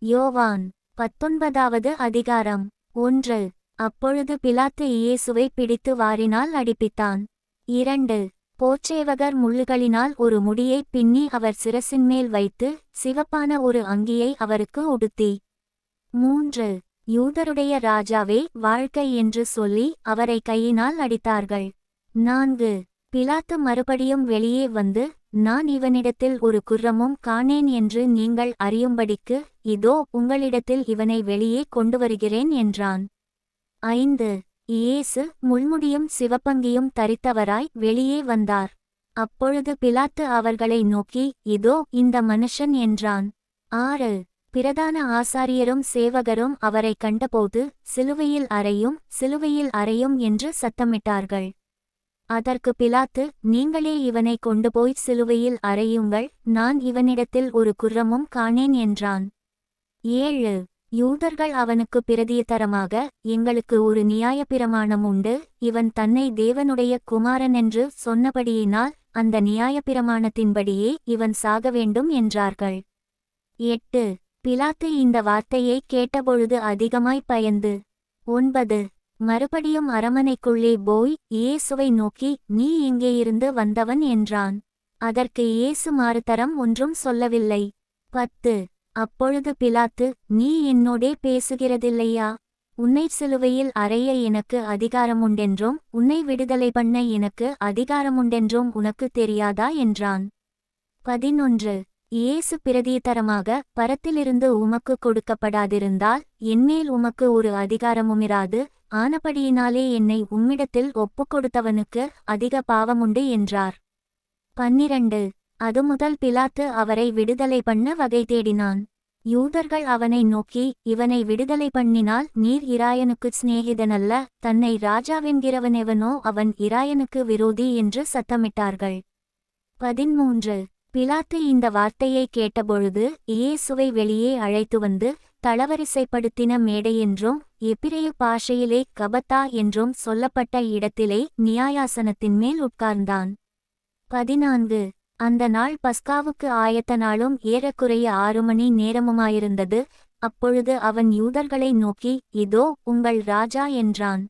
யோவான் பத்தொன்பதாவது அதிகாரம் ஒன்று. அப்பொழுது பிலாத்து இயேசுவை பிடித்து வாரினால் அடிப்பித்தான். இரண்டு. போச்சேவகர் முள்ளுகளினால் ஒரு முடியை பின்னி அவர் சிரசின் மேல் வைத்து சிவப்பான ஒரு அங்கியை அவருக்கு உடுத்தி. மூன்று. யூதருடைய ராஜாவே வாழ்க்கை என்று சொல்லி அவரை கையினால் அடித்தார்கள். நான்கு. பிலாத்து மறுபடியும் வெளியே வந்து நான் இவனிடத்தில் ஒரு குற்றமும் காணேன் என்று நீங்கள் அறியும்படிக்கு இதோ உங்களிடத்தில் இவனை வெளியே கொண்டு வருகிறேன் என்றான். ஐந்து. இயேசு முள்முடியும் சிவப்பங்கியும் தரித்தவராய் வெளியே வந்தார். அப்பொழுது பிலாத்து அவர்களை நோக்கி இதோ இந்த மனுஷன் என்றான். ஆறு. பிரதான ஆசாரியரும் சேவகரும் அவரை கண்டபோது சிலுவையில் அறையும் சிலுவையில் அறையும் என்று சத்தமிட்டார்கள். அதற்கு பிலாத்து நீங்களே இவனை கொண்டு போய் சிலுவையில் அறையுங்கள் நான் இவனிடத்தில் ஒரு குற்றமும் காணேன் என்றான். ஏழு யூதர்கள் அவனுக்கு பிரதியதரமாக எங்களுக்கு ஒரு நியாயப்பிரமாணம் உண்டு இவன் தன்னை தேவனுடைய குமாரன் என்று சொன்னபடியினால் அந்த நியாயப்பிரமாணத்தின்படியே இவன் சாக வேண்டும் என்றார்கள். எட்டு பிலாத்து இந்த வார்த்தையை கேட்டபொழுது அதிகமாய் பயந்து ஒன்பது மறுபடியும் அரமனைக்குள்ளே போய் இயேசுவை நோக்கி நீ இங்கேயிருந்து வந்தவன் என்றான். அதற்கு இயேசு மாறுதரம் ஒன்றும் சொல்லவில்லை. பத்து. அப்பொழுது பிலாத்து நீ என்னோடே பேசுகிறதில்லையா? உன்னை சிலுவையில் அறைய எனக்கு அதிகாரமுண்டென்றும் உன்னை விடுதலை பண்ண எனக்கு அதிகாரமுண்டென்றும் உனக்கு தெரியாதா? என்றான். பதினொன்று. இயேசு பிரதீதரமாக பரத்திலிருந்து உமக்கு கொடுக்கப்படாதிருந்தால் என்மேல் உமக்கு ஒரு அதிகாரமுமிராது ஆனபடியினாலே என்னை உம்மிடத்தில் ஒப்புக்கொடுத்தவனுக்கு அதிக பாவமுண்டு என்றார். பன்னிரண்டு. அது முதல் பிலாத்து அவரை விடுதலை பண்ண வகை தேடினான். யூதர்கள் அவனை நோக்கி இவனை விடுதலை பண்ணினால் நீர் இராயனுக்குச் சிநேகிதனல்ல தன்னை ராஜாவென்கிறவனெவனோ அவன் இராயனுக்கு விரோதி என்று சத்தமிட்டார்கள். பதிமூன்று பிலாத்து இந்த வார்த்தையை கேட்டபொழுது இயேசுவை வெளியே அழைத்து வந்து தளவரிசைப்படுத்தின மேடையென்றும் எபிரேய பாஷையிலே கபத்தா என்றும் சொல்லப்பட்ட இடத்திலே நியாயாசனத்தின் மேல் உட்கார்ந்தான். பதினான்கு. அந்த நாள் பஸ்காவுக்கு ஆயத்த நாளும் ஏறக்குறைய ஆறு மணி நேரமுமாயிருந்தது அப்பொழுது அவன் யூதர்களை நோக்கி இதோ உங்கள் ராஜா என்றான்.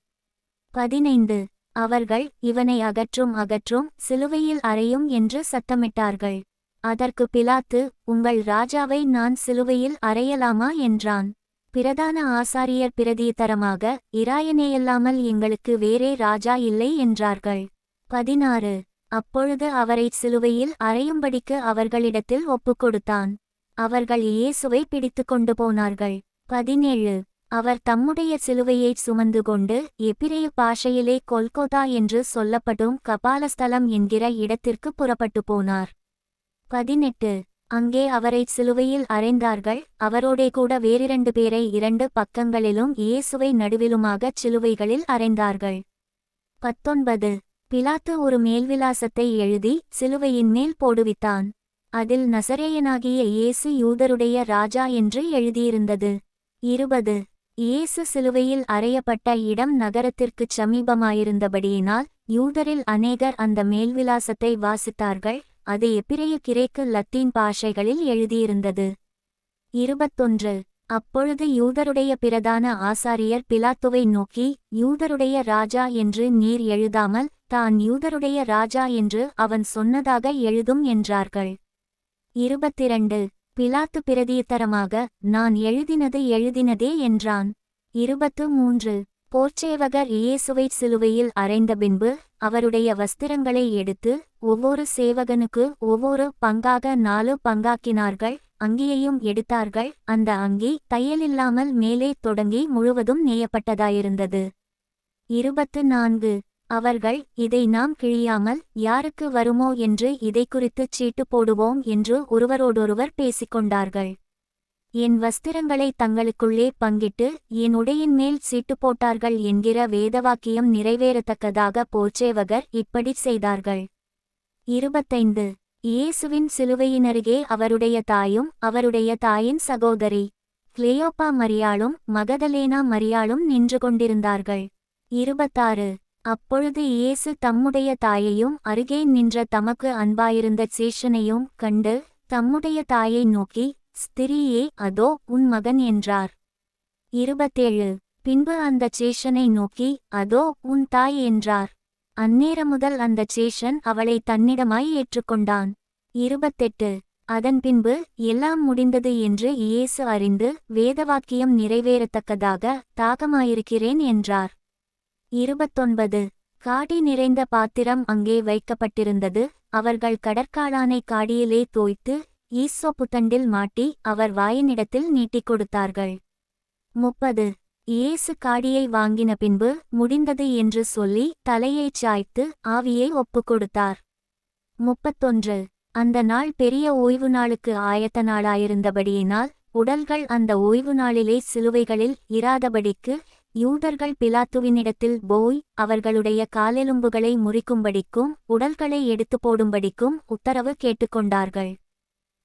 பதினைந்து. அவர்கள் இவனை அகற்றும் அகற்றும் சிலுவையில் அறையும் என்று சத்தமிட்டார்கள். அதற்கு பிலாத்து உங்கள் ராஜாவை நான் சிலுவையில் அறையலாமா? என்றான். பிரதான ஆசாரியர் பிரதித்தரமாக இராயனேயல்லாமல் எங்களுக்கு வேறே ராஜா இல்லை என்றார்கள். பதினாறு. அப்பொழுது அவரை சிலுவையில் அறையும்படிக்கு அவர்களிடத்தில் ஒப்புக்கொடுத்தான். அவர்கள் இயேசுவை பிடித்து கொண்டு போனார்கள். பதினேழு. அவர் தம்முடைய சிலுவையைச் சுமந்து கொண்டு எபிரேய பாஷையிலே கொல்கோதா என்று சொல்லப்படும் கபாலஸ்தலம் என்கிற இடத்திற்கு புறப்பட்டு போனார். பதினெட்டு. அங்கே அவரை சிலுவையில் அறைந்தார்கள். அவரோடே கூட வேறிரண்டு பேரை இரண்டு பக்கங்களிலும் இயேசுவை நடுவிலுமாகச் சிலுவைகளில் அறைந்தார்கள். பத்தொன்பது. பிலாத்து ஒரு மேல்விலாசத்தை எழுதி சிலுவையின் மேல் போடுவித்தான். அதில் நசரேயனாகிய இயேசு யூதருடைய ராஜா என்று எழுதியிருந்தது. இருபது. இயேசு சிலுவையில் அறையப்பட்ட இடம் நகரத்திற்குச் சமீபமாயிருந்தபடியினால் யூதரில் அநேகர் அந்த மேல்விலாசத்தை வாசித்தார்கள் அது எப்பிரைய கிரேக்கு லத்தீன் பாஷைகளில் எழுதியிருந்தது. இருபத்தொன்று. அப்பொழுது யூதருடைய பிரதான ஆசாரியர் பிலாத்துவை நோக்கி யூதருடைய ராஜா என்று நீர் எழுதாமல் தான் யூதருடைய ராஜா என்று அவன் சொன்னதாக எழுதும் என்றார்கள். இருபத்திரண்டு. பிலாத்து பிரதியுத்தரமாக நான் எழுதினது எழுதினதே என்றான். இருபத்து மூன்று. போர்ச்சேவகர் இயேசுவை சிலுவையில் அறைந்த பின்பு அவருடைய வஸ்திரங்களை எடுத்து ஒவ்வொரு சேவகனுக்கு ஒவ்வொரு பங்காக நாலு பங்காக்கினார்கள் அங்கியையும் எடுத்தார்கள். அந்த அங்கி தையலில்லாமல் மேலே தொடங்கி முழுவதும் நெய்யப்பட்டதாயிருந்தது. இருபத்து நான்கு. அவர்கள் இதை நாம் கிழியாமல் யாருக்கு வருமோ என்று இதை குறித்துச் சீட்டு போடுவோம் என்று ஒருவரோடொருவர் பேசிக்கொண்டார்கள். என் வஸ்திரங்களை தங்களுக்குள்ளே பங்கிட்டு என் உடையின் மேல் சீட்டு போட்டார்கள் என்கிற வேதவாக்கியம் நிறைவேறத்தக்கதாக போச்சேவகர் இப்படி செய்தார்கள். இருபத்தைந்து. இயேசுவின் சிலுவையினருகே அவருடைய தாயும் அவருடைய தாயின் சகோதரி கிளியோப்பா மரியாளும் மகதலேனா மரியாளும் நின்று கொண்டிருந்தார்கள். இருபத்தாறு. அப்பொழுது இயேசு தம்முடைய தாயையும் அருகே நின்ற தமக்கு அன்பாயிருந்த சேஷனையும் கண்டு தம்முடைய தாயை நோக்கி ஸ்திரீயே அதோ உன் மகன் என்றார். இருபத்தேழு. பின்பு அந்த சேஷனை நோக்கி அதோ உன் தாய் என்றார். அந்நேர முதல் அந்த சேஷன் அவளை தன்னிடமாய் ஏற்றுக்கொண்டான். இருபத்தெட்டு. அதன் பின்பு எல்லாம் முடிந்தது என்று இயேசு அறிந்து வேதவாக்கியம் நிறைவேறத்தக்கதாக தாகமாயிருக்கிறேன் என்றார். இருபத்தொன்பது. காடி நிறைந்த பாத்திரம் அங்கே வைக்கப்பட்டிருந்தது. அவர்கள் கடற்காளானை காடியிலே தோய்த்து ஈஸ்வ புத்தண்டில் மாட்டி அவர் வாயினிடத்தில் நீட்டிக் கொடுத்தார்கள். முப்பது. இயேசு காடியை வாங்கின பின்பு முடிந்தது என்று சொல்லி தலையைச் சாய்த்து ஆவியை ஒப்புக் கொடுத்தார். முப்பத்தொன்று. அந்த நாள் பெரிய ஓய்வு நாளுக்கு ஆயத்த நாளாயிருந்தபடியினால் உடல்கள் அந்த ஓய்வு நாளிலே சிலுவைகளில் இராதபடிக்கு யூதர்கள் பிலாத்துவினிடத்தில் போய் அவர்களுடைய காலெலும்புகளை முறிக்கும்படிக்கும் உடல்களை எடுத்து போடும்படிக்கும் உத்தரவு கேட்டுக்கொண்டார்கள்.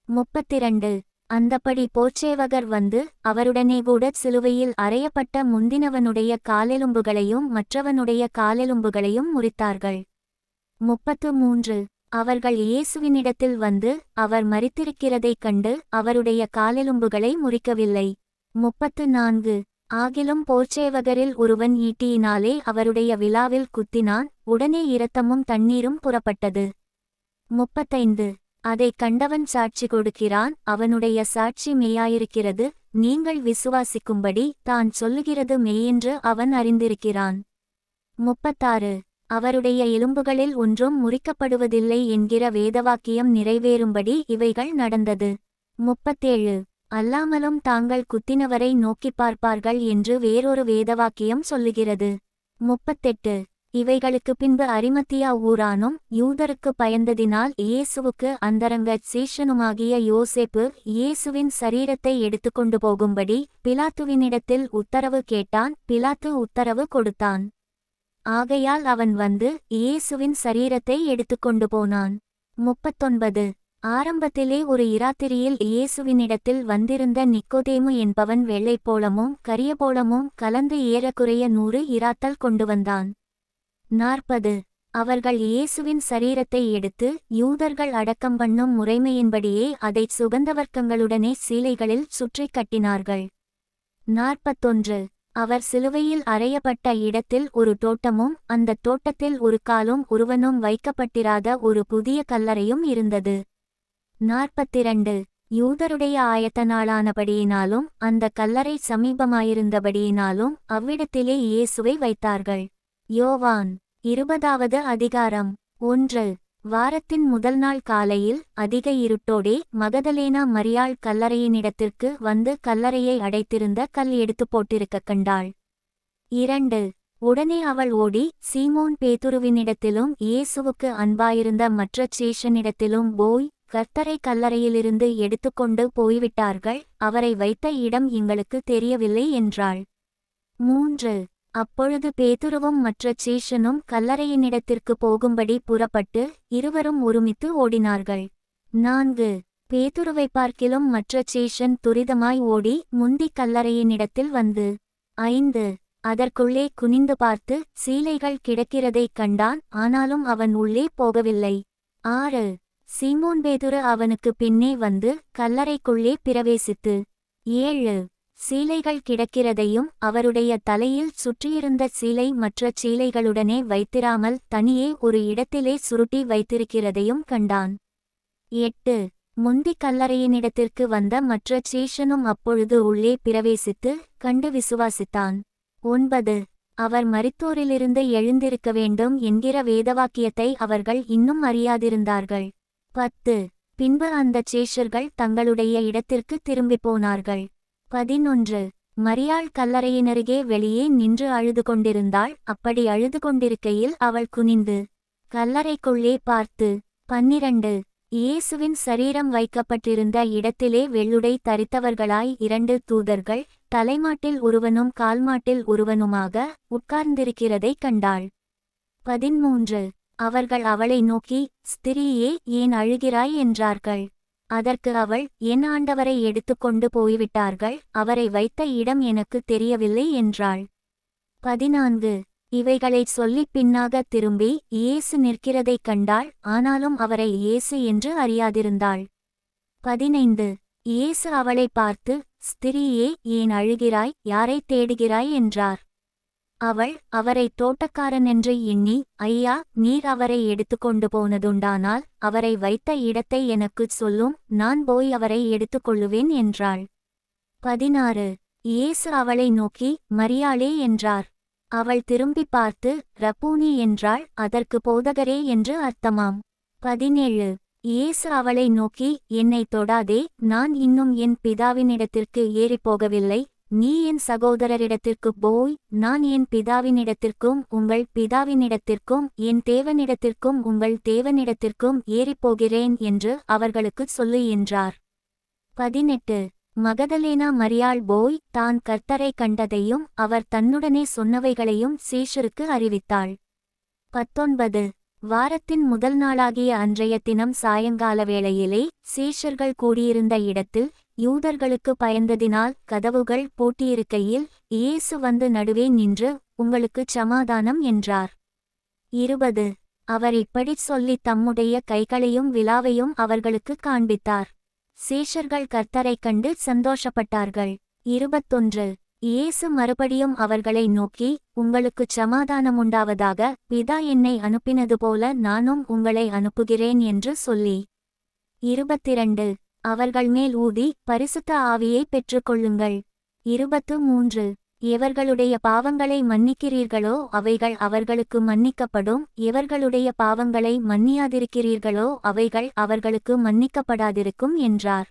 முப்பத்திரண்டு. அந்தப்படி போச்சேவகர் வந்து அவருடனே கூட சிலுவையில் அறையப்பட்ட முந்தினவனுடைய காலெலும்புகளையும் மற்றவனுடைய காலெலும்புகளையும் முறித்தார்கள். முப்பத்து மூன்று. அவர்கள் இயேசுவினிடத்தில் வந்து அவர் மரித்திருக்கிறதைக் கண்டு அவருடைய காலெலும்புகளை முறிக்கவில்லை. முப்பத்து நான்கு ஆகிலும் போர்ச்சேவகரில் ஒருவன் ஈட்டியினாலே அவருடைய விழாவில் குத்தினான் உடனே இரத்தமும் தண்ணீரும் புறப்பட்டது. முப்பத்தைந்து. அதைக் கண்டவன் சாட்சி கொடுக்கிறான் அவனுடைய சாட்சி மெய்யாயிருக்கிறது நீங்கள் விசுவாசிக்கும்படி தான் சொல்லுகிறது மெய்யென்று அவன் அறிந்திருக்கிறான். முப்பத்தாறு. அவருடைய எலும்புகளில் ஒன்றும் முறிக்கப்படுவதில்லை என்கிற வேதவாக்கியம் நிறைவேறும்படி இவைகள் நடந்தது. முப்பத்தேழு. அல்லாமலும் தாங்கள் குத்தினவரை நோக்கிப் பார்ப்பார்கள் என்று வேறொரு வேதவாக்கியம் சொல்லுகிறது. முப்பத்தெட்டு. இவைகளுக்கு பின்பு அரிமத்தியா ஊரானும் யூதருக்கு பயந்ததினால் இயேசுவுக்கு அந்தரங்க சீஷனுமாகிய யோசேப்பு இயேசுவின் சரீரத்தை எடுத்துக்கொண்டு போகும்படி பிலாத்துவினிடத்தில் உத்தரவு கேட்டான். பிலாத்து உத்தரவு கொடுத்தான். ஆகையால் அவன் வந்து இயேசுவின் சரீரத்தை எடுத்துக்கொண்டு போனான். முப்பத்தொன்பது. ஆரம்பத்திலே ஒரு இராத்திரியில் இயேசுவினிடத்தில் வந்திருந்த நிக்கோதேமு என்பவன் வெள்ளைப்போளமும் கரியபோளமும் கலந்து ஏறக்குறைய நூறு இராத்தல் கொண்டு வந்தான். நாற்பது. அவர்கள் இயேசுவின் சரீரத்தை எடுத்து யூதர்கள் அடக்கம் பண்ணும் முறைமையின்படியே அதைச் சுகந்தவர்க்கங்களுடனே சீலைகளில் சுற்றிக் கட்டினார்கள். நாற்பத்தொன்று. அவர் சிலுவையில் அறையப்பட்ட இடத்தில் ஒரு தோட்டமும் அந்த தோட்டத்தில் ஒரு காலும் ஒருவனும் வைக்கப்பட்டிராத ஒரு புதிய கல்லறையும் இருந்தது. நாற்பத்திரண்டு. யூதருடைய ஆயத்த நாளானபடியினாலும் அந்த கல்லறை சமீபமாயிருந்தபடியினாலும் அவ்விடத்திலே இயேசுவை வைத்தார்கள். யோவான் இருபதாவது அதிகாரம். ஒன்று. வாரத்தின் முதல் நாள் காலையில் அதிக இருட்டோடே மகதலேனா மரியாள் கல்லறையினிடத்திற்கு வந்து கல்லறையை அடைத்திருந்த கல் எடுத்து போட்டிருக்கக் கண்டாள். இரண்டு. உடனே அவள் ஓடி சீமோன் பேதுருவினிடத்திலும் இயேசுவுக்கு அன்பாயிருந்த மற்ற சேஷனிடத்திலும் போய் கர்த்தரை கல்லறையிலிருந்து எடுத்துக்கொண்டு போய்விட்டார்கள் அவரை வைத்த இடம் எங்களுக்கு தெரியவில்லை என்றாள். மூன்று. அப்பொழுது பேதுருவும் மற்ற சேஷனும் கல்லறையினிடத்திற்கு போகும்படி புறப்பட்டு இருவரும் ஒருமித்து ஓடினார்கள். நான்கு. பேதுருவை பார்க்கிலும் மற்ற சேஷன் துரிதமாய் ஓடி முந்தி கல்லறையினிடத்தில் வந்து. ஐந்து. அதற்குள்ளே குனிந்து பார்த்து சீலைகள் கிடக்கிறதைக் கண்டான் ஆனாலும் அவன் உள்ளே போகவில்லை. ஆறு. சீமோன் பேதுரு அவனுக்கு பின்னே வந்து கல்லறைக்குள்ளே பிரவேசித்து. ஏழு. சீலைகள் கிடக்கிறதையும் அவருடைய தலையில் சுற்றியிருந்த சீலை மற்ற சீலைகளுடனே வைத்திராமல் தனியே ஒரு இடத்திலே சுருட்டி வைத்திருக்கிறதையும் கண்டான். எட்டு. முந்தி கல்லறையினிடத்திற்கு வந்த மற்ற சேஷனும் அப்பொழுது உள்ளே பிரவேசித்து கண்டு விசுவாசித்தான். ஒன்பது. அவர் மரித்தோரிலிருந்து எழுந்திருக்க வேண்டும் என்கிற வேதவாக்கியத்தை அவர்கள் இன்னும் அறியாதிருந்தார்கள். பத்து. பின்பு அந்த சேஷர்கள் தங்களுடைய இடத்திற்கு திரும்பிப் போனார்கள். பதினொன்று. மரியாள் கல்லறையினருகே வெளியே நின்று அழுது கொண்டிருந்தாள் அப்படி அழுது கொண்டிருக்கையில் அவள் குனிந்து கல்லறைக்குள்ளே பார்த்து. பன்னிரண்டு. இயேசுவின் சரீரம் வைக்கப்பட்டிருந்த இடத்திலே வெள்ளுடை தரித்தவர்களாய் இரண்டு தூதர்கள் தலைமாட்டில் ஒருவனும் கால்மாட்டில் ஒருவனுமாக உட்கார்ந்திருக்கிறதைக் கண்டாள். பதிமூன்று. அவர்கள் அவளை நோக்கி ஸ்திரீயே ஏன் அழுகிறாய்? என்றார்கள். அதற்கு அவள் என் ஆண்டவரை எடுத்துக்கொண்டு போய்விட்டார்கள் அவரை வைத்த இடம் எனக்கு தெரியவில்லை என்றாள். பதினான்கு. இவைகளைச் சொல்லிப் பின்னாக திரும்பி இயேசு நிற்கிறதைக் கண்டாள் ஆனாலும் அவரை இயேசு என்று அறியாதிருந்தாள். பதினைந்து. இயேசு அவளை பார்த்து ஸ்திரீயே ஏன் அழுகிறாய் யாரை தேடுகிறாய்? என்றார். அவள் அவரை தோட்டக்காரன் என்று எண்ணி ஐயா நீர் அவரை எடுத்துக்கொண்டு போனதுண்டானால் அவரை வைத்த இடத்தை எனக்குச் சொல்லும் நான் போய் அவரை எடுத்துக்கொள்ளுவேன் என்றாள். பதினாறு. இயேசு அவளை நோக்கி மரியாளே என்றார். அவள் திரும்பி பார்த்து ரப்பூனி என்றாள். அதற்கு போதகரே என்று அர்த்தமாம். பதினேழு. இயேசு அவளை நோக்கி என்னை தொடாதே நான் இன்னும் என் பிதாவினிடத்திற்கு ஏறிப்போகவில்லை நீ என் சகோதரரிடத்திற்குப் போய் நான் என் பிதாவினிடத்திற்கும் உங்கள் பிதாவினிடத்திற்கும் என் தேவனிடத்திற்கும் உங்கள் தேவனிடத்திற்கும் ஏறிப்போகிறேன் என்று அவர்களுக்குச் சொல்லு என்றார். பதினெட்டு. மகதலேனா மரியாள் போய் தான் கர்த்தரை கண்டதையும் அவர் தன்னுடனே சொன்னவைகளையும் சீஷருக்கு அறிவித்தாள். பத்தொன்பது. வாரத்தின் முதல் நாளாகிய அன்றைய தினம் சாயங்கால வேளையிலே சீஷர்கள் கூடியிருந்த இடத்தில் யூதர்களுக்கு பயந்ததினால் கதவுகள் பூட்டியிருக்கையில் இயேசு வந்து நடுவே நின்று உங்களுக்குச் சமாதானம் என்றார். இருபது. அவர் இப்படிச் சொல்லித் தம்முடைய கைகளையும் விழாவையும் அவர்களுக்குக் காண்பித்தார். சீஷர்கள் கர்த்தரைக் கண்டு சந்தோஷப்பட்டார்கள். இருபத்தொன்று. இயேசு மறுபடியும் அவர்களை நோக்கி உங்களுக்குச் சமாதானமுண்டாவதாக பிதா என்னை அனுப்பினது போல நானும் உங்களை அனுப்புகிறேன் என்று சொல்லி. இருபத்திரண்டு. அவர்கள் மேல் ஊதி பரிசுத்த ஆவியை பெற்றுக்கொள்ளுங்கள். இருபத்து மூன்று. எவர்களுடைய பாவங்களை மன்னிக்கிறீர்களோ அவைகள் அவர்களுக்கு மன்னிக்கப்படும். எவர்களுடைய பாவங்களை மன்னியாதிருக்கிறீர்களோ அவைகள் அவர்களுக்கு மன்னிக்கப்படாதிருக்கும் என்றார்.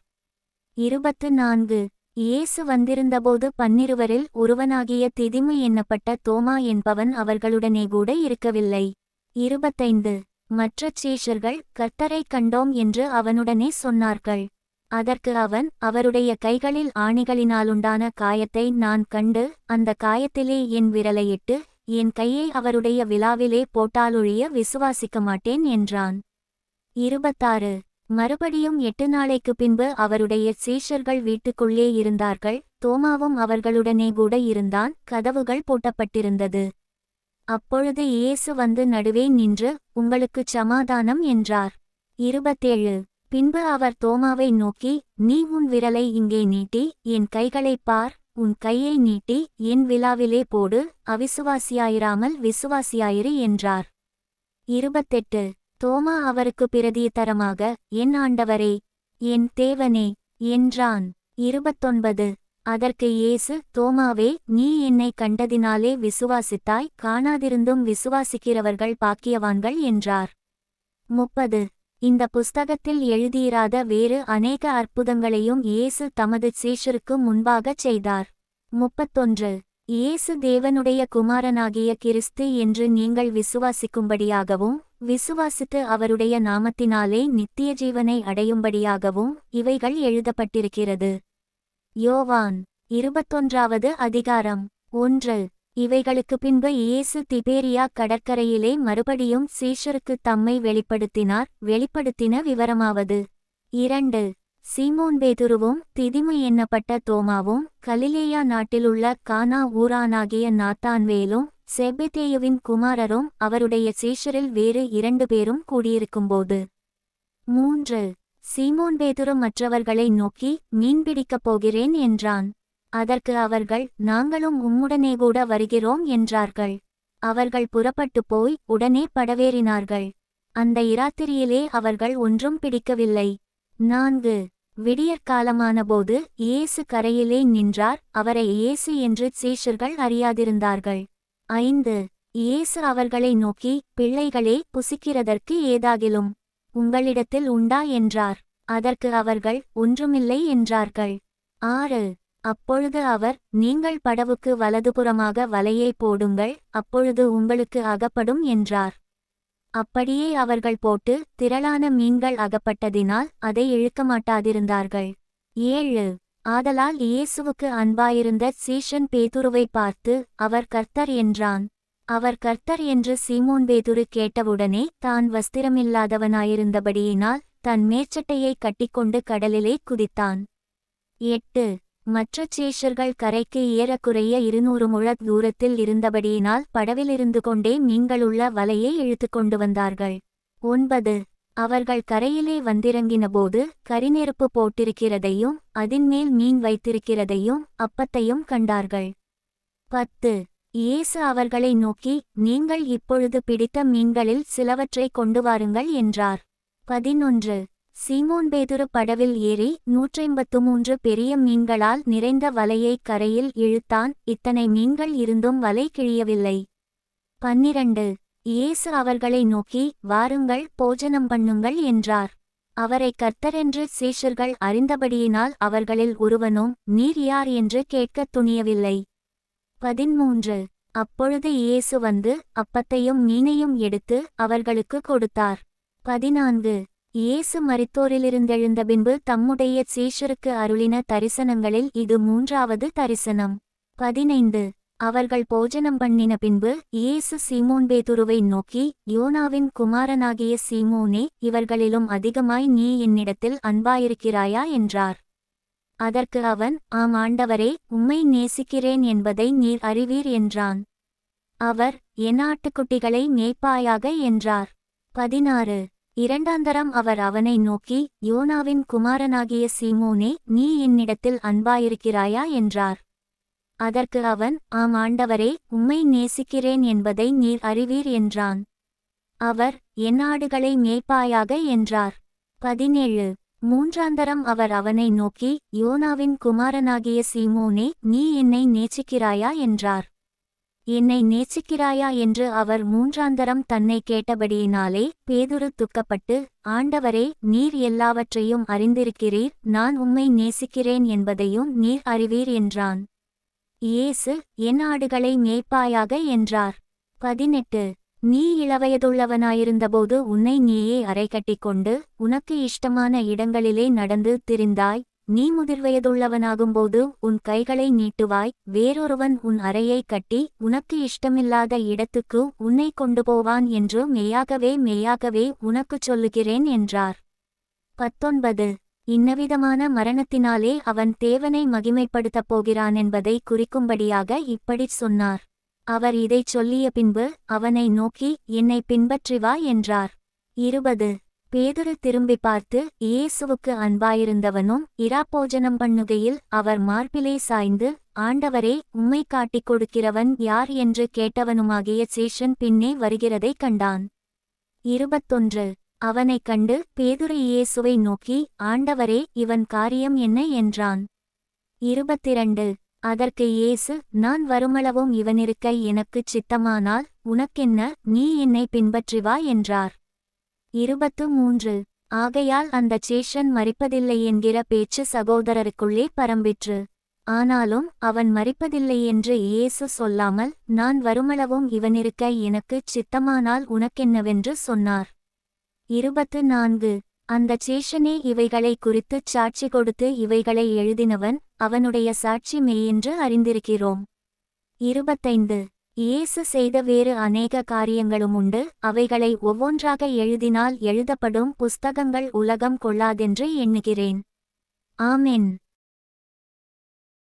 இருபத்து நான்கு. இயேசு வந்திருந்தபோது பன்னிருவரில் ஒருவனாகிய திதிமு எண்ணப்பட்ட தோமா என்பவன் அவர்களுடனே கூட இருக்கவில்லை. இருபத்தைந்து. மற்ற சீஷர்கள் கர்த்தரைக் கண்டோம் என்று அவனுடனே சொன்னார்கள். அதற்கு அவன் அவருடைய கைகளில் ஆணிகளினாலுண்டான காயத்தை நான் கண்டு அந்த காயத்திலே என் விரலையிட்டு என் கையை அவருடைய விழாவிலே போட்டாலொழிய விசுவாசிக்க மாட்டேன் என்றான். இருபத்தாறு. மறுபடியும் எட்டு நாளைக்கு பின்பு அவருடைய சீஷர்கள் வீட்டுக்குள்ளே இருந்தார்கள் தோமாவும் அவர்களுடனே கூட இருந்தான் கதவுகள் பூட்டப்பட்டிருந்தது. அப்பொழுது இயேசு வந்து நடுவே நின்று உங்களுக்குச் சமாதானம் என்றார். இருபத்தேழு. பின்பு அவர் தோமாவை நோக்கி நீ உன் விரலை இங்கே நீட்டி என் கைகளைப் பார் உன் கையை நீட்டி என் விழாவிலே போடு அவிசுவாசியாயிராமல் விசுவாசியாயிரு என்றார். இருபத்தெட்டு. தோமா அவருக்கு பிரதித்தரமாக என் ஆண்டவரே என் தேவனே என்றான் இருபத்தொன்பது. அதற்கு இயேசு தோமாவே நீ என்னை கண்டதினாலே விசுவாசித்தாய் காணாதிருந்தும் விசுவாசிக்கிறவர்கள் பாக்கியவான்கள் என்றார். முப்பது. இந்த புஸ்தகத்தில் எழுதியிராத வேறு அநேக அற்புதங்களையும் இயேசு தமது சீஷருக்கு முன்பாகச் செய்தார். முப்பத்தொன்று. இயேசு தேவனுடைய குமாரனாகிய கிறிஸ்து என்று நீங்கள் விசுவாசிக்கும்படியாகவும் விசுவாசித்து அவருடைய நாமத்தினாலே நித்திய ஜீவனை அடையும்படியாகவும் இவைகள் எழுதப்பட்டிருக்கிறது. யோவான் இருபத்தொன்றாவது அதிகாரம். ஒன்று. இவைகளுக்கு பின்பு இயேசு திபேரியா கடற்கரையிலே மறுபடியும் சீஷருக்கு தம்மை வெளிப்படுத்தினார் வெளிப்படுத்தின விவரமாவது. இரண்டு சீமோன் பேதுருவும் திதிமை எண்ணப்பட்ட தோமாவும் கலிலேயா நாட்டிலுள்ள கானா ஊரானாகிய நாத்தான்வேலும் செபெதேயுவின் குமாரரும் அவருடைய சீஷரில் வேறு இரண்டு பேரும் கூடியிருக்கும்போது. மூன்று சீமோன் பேதுரு மற்றவர்களை நோக்கி மீன்பிடிக்கப் போகிறேன் என்றான். அதற்கு அவர்கள் நாங்களும் உம்முடனே கூட வருகிறோம் என்றார்கள். அவர்கள் புறப்பட்டுப் போய் உடனே படவேறினார்கள். அந்த இராத்திரியிலே அவர்கள் ஒன்றும் பிடிக்கவில்லை. நான்கு. விடியற்காலமானபோது இயேசு கரையிலே நின்றார். அவரை இயேசு என்று சீஷர்கள் அறியாதிருந்தார்கள். ஐந்து. இயேசு அவர்களை நோக்கி பிள்ளைகளே புசிக்கிறதற்கு ஏதாகிலும் உங்களிடத்தில் உண்டா? என்றார். அதற்கு அவர்கள் ஒன்றுமில்லை என்றார்கள். ஆறு. அப்பொழுது அவர் நீங்கள் படவுக்கு வலதுபுறமாக வலையை போடுங்கள் அப்பொழுது உங்களுக்கு அகப்படும் என்றார். அப்படியே அவர்கள் போட்டு திரளான மீன்கள் அகப்பட்டதினால் அதை இழுக்க மாட்டாதிருந்தார்கள் ஏழு. ஆதலால் இயேசுவுக்கு அன்பாயிருந்த சீஷன் பேதுருவை பார்த்து அவர் கர்த்தர் என்றான். அவர் கர்த்தர் என்று சீமோன் பேதுரு கேட்டவுடனே தான் வஸ்திரமில்லாதவனாயிருந்தபடியினால் தன் மேற்சட்டையை கட்டிக்கொண்டு கடலிலே குதித்தான். எட்டு. மற்ற சேஷர்கள் கரைக்கு ஏறக்குறைய இருநூறு முழ தூரத்தில் இருந்தபடியினால் படவிலிருந்து கொண்டே மீன்களுள்ள வலையை இழுத்துக் கொண்டு வந்தார்கள். ஒன்பது. அவர்கள் கரையிலே வந்திறங்கினபோது கரிநெருப்பு போட்டிருக்கிறதையும் அதின்மேல் மீன் வைத்திருக்கிறதையும் அப்பத்தையும் கண்டார்கள். பத்து. இயேசு அவர்களை நோக்கி நீங்கள் இப்பொழுது பிடித்த மீன்களில் சிலவற்றை கொண்டு வாருங்கள் என்றார். பதினொன்று. சீமோன் பேதுரு படவில் ஏறி நூற்றைம்பத்து மூன்று பெரிய மீன்களால் நிறைந்த வலையை கரையில் இழுத்தான். இத்தனை மீன்கள் இருந்தும் வலை கிழியவில்லை. பன்னிரண்டு. இயேசு அவர்களை நோக்கி வாருங்கள் போஜனம் பண்ணுங்கள் என்றார். அவரை கர்த்தரென்று சீஷர்கள் அறிந்தபடியினால் அவர்களில் ஒருவனும் நீர் யார்? என்று கேட்கத் துணியவில்லை. பதிமூன்று அப்பொழுது இயேசு வந்து அப்பத்தையும் மீனையும் எடுத்து அவர்களுக்கு கொடுத்தார். பதினான்கு. இயேசு மரித்தோரிலிருந்தெழுந்த பின்பு தம்முடைய சீஷருக்கு அருளின தரிசனங்களில் இது மூன்றாவது தரிசனம். பதினைந்து. அவர்கள் போஜனம் பண்ணின பின்பு இயேசு சீமோன் பேதுருவை நோக்கி யோனாவின் குமாரனாகிய சீமோனே இவர்களிலும் அதிகமாய் நீ என்னிடத்தில் அன்பாயிருக்கிறாயா? என்றார். அதற்கு அவன் ஆம் ஆண்டவரே உம்மை நேசிக்கிறேன் என்பதை நீர் அறிவீர் என்றான். அவர் என் ஆட்டுக்குட்டிகளை மேய்ப்பாயாக என்றார். பதினாறு. இரண்டாந்தரம் அவர் அவனை நோக்கி யோனாவின் குமாரனாகிய சீமோனே நீ என்னிடத்தில் அன்பாயிருக்கிறாயா? என்றார். அதற்கு அவன் ஆம் ஆண்டவரே உம்மை நேசிக்கிறேன் என்பதை நீர் அறிவீர் என்றான். அவர் என் ஆடுகளை மேய்ப்பாயாக? என்றார். பதினேழு. மூன்றாந்தரம் அவர் அவனை நோக்கி யோனாவின் குமாரனாகிய சீமோனே நீ என்னை நேசிக்கிறாயா? என்றார். என்னை நேசிக்கிறாயா என்று அவர் மூன்றாந்தரம் தன்னை கேட்டபடியினாலே பேதுரு துக்கப்பட்டு ஆண்டவரே நீர் எல்லாவற்றையும் அறிந்திருக்கிறீர் நான் உம்மை நேசிக்கிறேன் என்பதையும் நீர் அறிவீர் என்றான். இயேசு என் ஆடுகளை மேய்ப்பாயாக என்றார். பதினெட்டு. நீ இளவயதுள்ளவனாயிருந்தபோது உன்னை நீயே அறை கட்டிக்கொண்டு உனக்கு இஷ்டமான இடங்களிலே நடந்து திரிந்தாய். நீ முதிர்வயதுள்ளவனாகும்போது உன் கைகளை நீட்டுவாய் வேறொருவன் உன் அறையை கட்டி உனக்கு இஷ்டமில்லாத இடத்துக்கு உன்னை கொண்டு போவான் என்று மெய்யாகவே மெய்யாகவே உனக்குச் சொல்லுகிறேன் என்றார். பத்தொன்பது. இன்னவிதமான மரணத்தினாலே அவன் தேவனை மகிமைப்படுத்தப் போகிறான் என்பதை குறிக்கும்படியாக இப்படிச் சொன்னார். அவர் இதைச் சொல்லிய பின்பு அவனை நோக்கி என்னை பின்பற்றி வா என்றார். இருபது. பேதுரு திரும்பி பார்த்து இயேசுவுக்கு அன்பாயிருந்தவனும் இராப்போஜனம் பண்ணுகையில் அவர் மார்பிலே சாய்ந்து ஆண்டவரே உம்மை காட்டிக் கொடுக்கிறவன் யார் என்று கேட்டவனுமாகிய சேஷன் பின்னே வருகிறதைக் கண்டான். இருபத்தொன்று. அவனைக் கண்டு பேதுரு இயேசுவை நோக்கி ஆண்டவரே இவன் காரியம் என்ன? என்றான். இருபத்திரண்டு. அதற்கு இயேசு நான் வருமளவும் இவனிருக்க எனக்குச் சித்தமானால் உனக்கென்ன? நீ என்னை பின்பற்றி வா என்றார். இருபத்து மூன்று. ஆகையால் அந்த சேஷன் மறிப்பதில்லை என்கிற பேச்சு சகோதரருக்குள்ளே பரம்பிற்று. ஆனாலும் அவன் மறிப்பதில்லை என்று இயேசு சொல்லாமல் நான் வருமளவும் இவனிருக்க எனக்குச் சித்தமானால் உனக்கென்னவென்று சொன்னார். இருபத்து நான்கு. அந்த சேஷனே இவைகளை குறித்துச் சாட்சி கொடுத்து இவைகளை எழுதினவன் அவனுடைய சாட்சி மெய்யென்று அறிந்திருக்கிறோம். இருபத்தைந்து. இயேசு செய்த வேறு அநேக காரியங்களும் உண்டு. அவைகளை ஒவ்வொன்றாக எழுதினால் எழுதப்படும் புஸ்தகங்கள் உலகம் கொள்ளாதென்று எண்ணுகிறேன். ஆமென்.